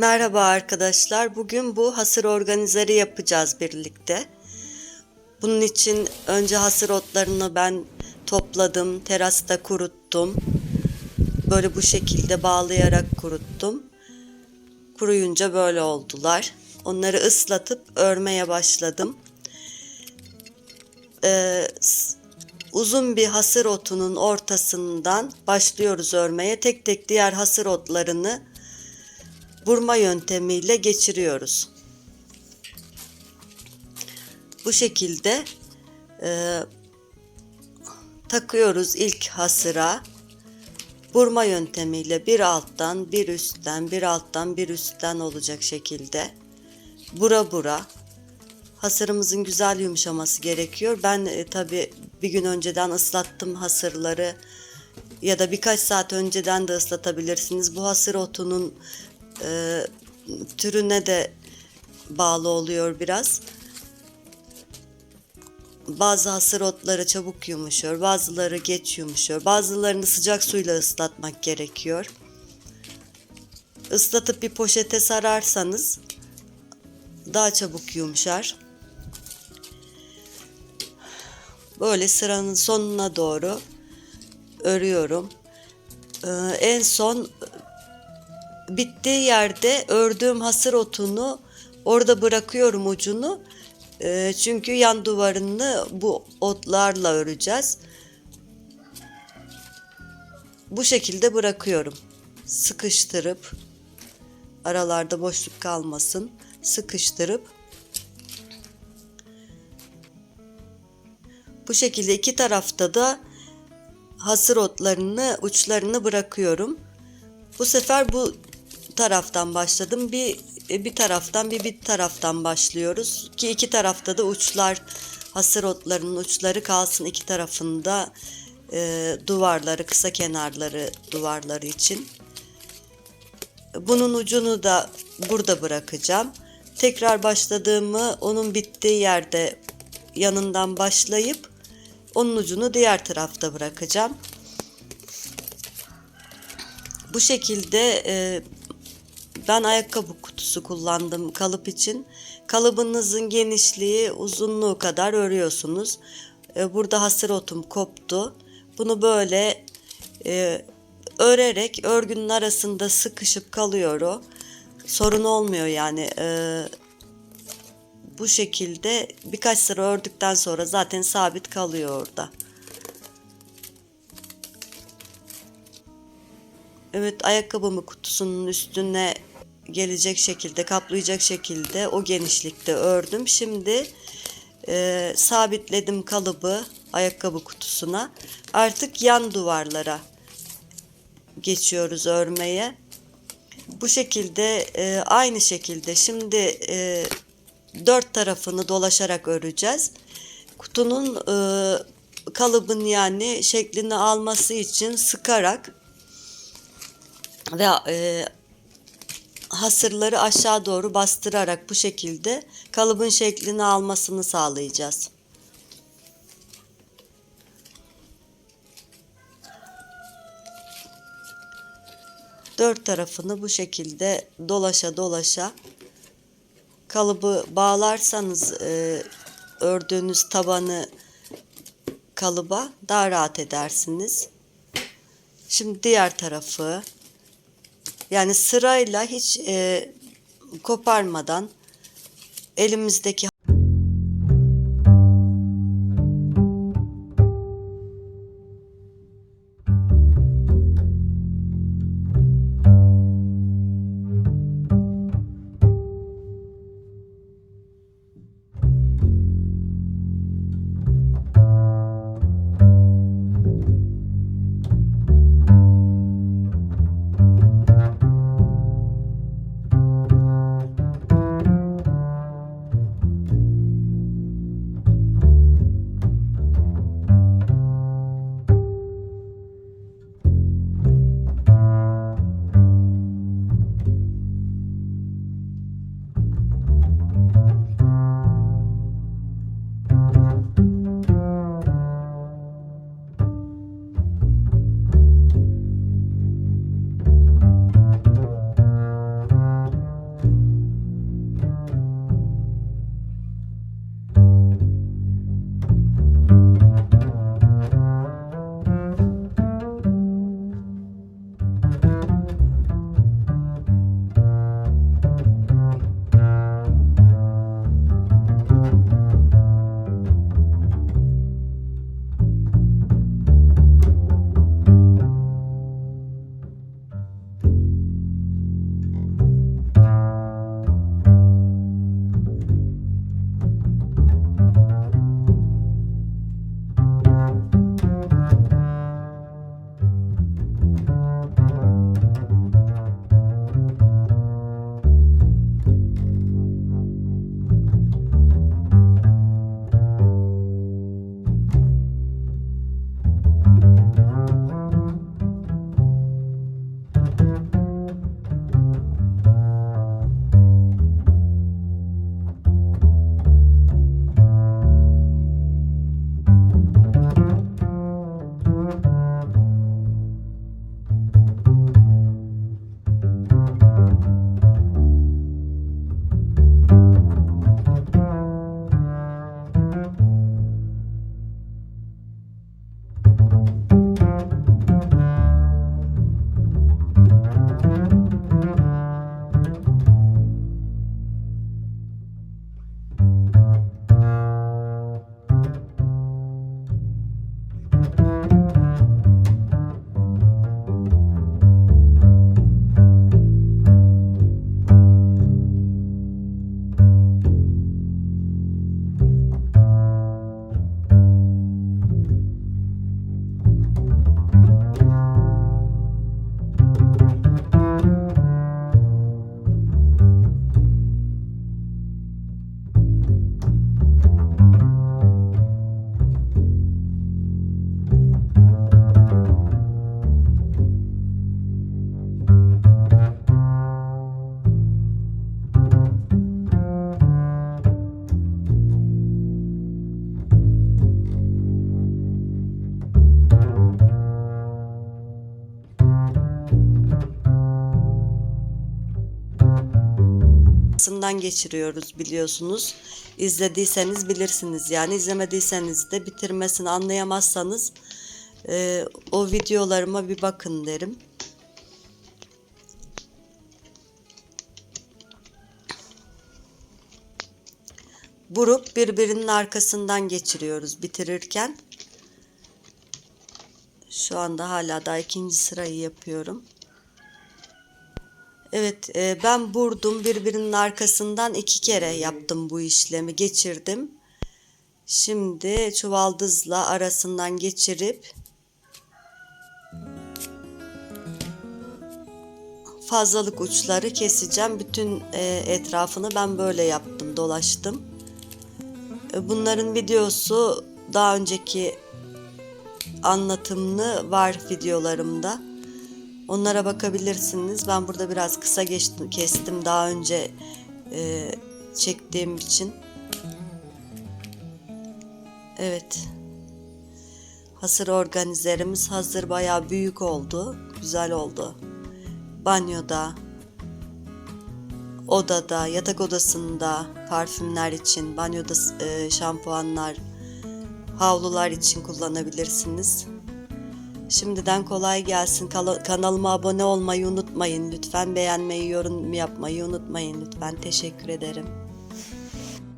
Merhaba arkadaşlar. Bugün bu hasır organizeri yapacağız birlikte. Bunun için önce hasır otlarını ben topladım, terasta kuruttum. Böyle bu şekilde bağlayarak kuruttum. Kuruyunca böyle oldular. Onları ıslatıp örmeye başladım. Ee, uzun bir hasır otunun ortasından başlıyoruz örmeye. Tek tek diğer hasır otlarını vurma yöntemiyle geçiriyoruz. Bu şekilde e, takıyoruz ilk hasıra. Vurma yöntemiyle bir alttan, bir üstten, bir alttan, bir üstten olacak şekilde. Bura bura. Hasırımızın güzel yumuşaması gerekiyor. Ben e, tabi bir gün önceden ıslattım hasırları ya da birkaç saat önceden de ıslatabilirsiniz. Bu hasır otunun e, türüne de bağlı oluyor biraz. Bazı hasır otları çabuk yumuşuyor, bazıları geç yumuşuyor. Bazılarını sıcak suyla ıslatmak gerekiyor. Islatıp bir poşete sararsanız daha çabuk yumuşar. Böyle sıranın sonuna doğru örüyorum. Ee, en son bittiği yerde ördüğüm hasır otunu orada bırakıyorum ucunu. Ee, çünkü yan duvarını bu otlarla öreceğiz. Bu şekilde bırakıyorum. Sıkıştırıp aralarda boşluk kalmasın. Sıkıştırıp bu şekilde iki tarafta da hasır otlarını uçlarını bırakıyorum. Bu sefer bu taraftan başladım. Bir bir taraftan bir bir taraftan başlıyoruz ki iki tarafta da uçlar hasır otlarının uçları kalsın iki tarafında e, duvarları kısa kenarları duvarları için. Bunun ucunu da burada bırakacağım. Tekrar başladığımı onun bittiği yerde yanından başlayıp onun ucunu diğer tarafta bırakacağım. Bu şekilde e, ben ayakkabı kutusu kullandım kalıp için. Kalıbınızın genişliği uzunluğu kadar örüyorsunuz. E, burada hasır otum koptu. Bunu böyle e, örerek örgünün arasında sıkışıp kalıyor o. Sorun olmuyor yani. E, bu şekilde birkaç sıra ördükten sonra zaten sabit kalıyor orada. Evet ayakkabımı kutusunun üstüne gelecek şekilde kaplayacak şekilde o genişlikte ördüm. Şimdi e, sabitledim kalıbı ayakkabı kutusuna. Artık yan duvarlara geçiyoruz örmeye. Bu şekilde e, aynı şekilde şimdi e, dört tarafını dolaşarak öreceğiz. Kutunun e, kalıbın yani şeklini alması için sıkarak ve e, hasırları aşağı doğru bastırarak bu şekilde kalıbın şeklini almasını sağlayacağız. Dört tarafını bu şekilde dolaşa dolaşa kalıbı bağlarsanız e, ördüğünüz tabanı kalıba daha rahat edersiniz. Şimdi diğer tarafı yani sırayla hiç e, koparmadan elimizdeki arkasından geçiriyoruz biliyorsunuz. İzlediyseniz bilirsiniz yani izlemediyseniz de bitirmesini anlayamazsanız e, o videolarıma bir bakın derim. Vurup birbirinin arkasından geçiriyoruz bitirirken. Şu anda hala daha ikinci sırayı yapıyorum. Evet e, ben vurdum birbirinin arkasından iki kere yaptım bu işlemi geçirdim. Şimdi çuvaldızla arasından geçirip fazlalık uçları keseceğim. Bütün e, etrafını ben böyle yaptım dolaştım. E, Bunların videosu daha önceki anlatımlı var videolarımda. Onlara bakabilirsiniz. Ben burada biraz kısa geçtim, kestim daha önce e, çektiğim için. Evet. Hasır organizerimiz hazır bayağı büyük oldu. Güzel oldu. Banyoda, odada, yatak odasında parfümler için, banyoda e, şampuanlar, havlular için kullanabilirsiniz. Şimdiden kolay gelsin. Kanalıma abone olmayı unutmayın. Lütfen beğenmeyi, yorum yapmayı unutmayın lütfen. Teşekkür ederim.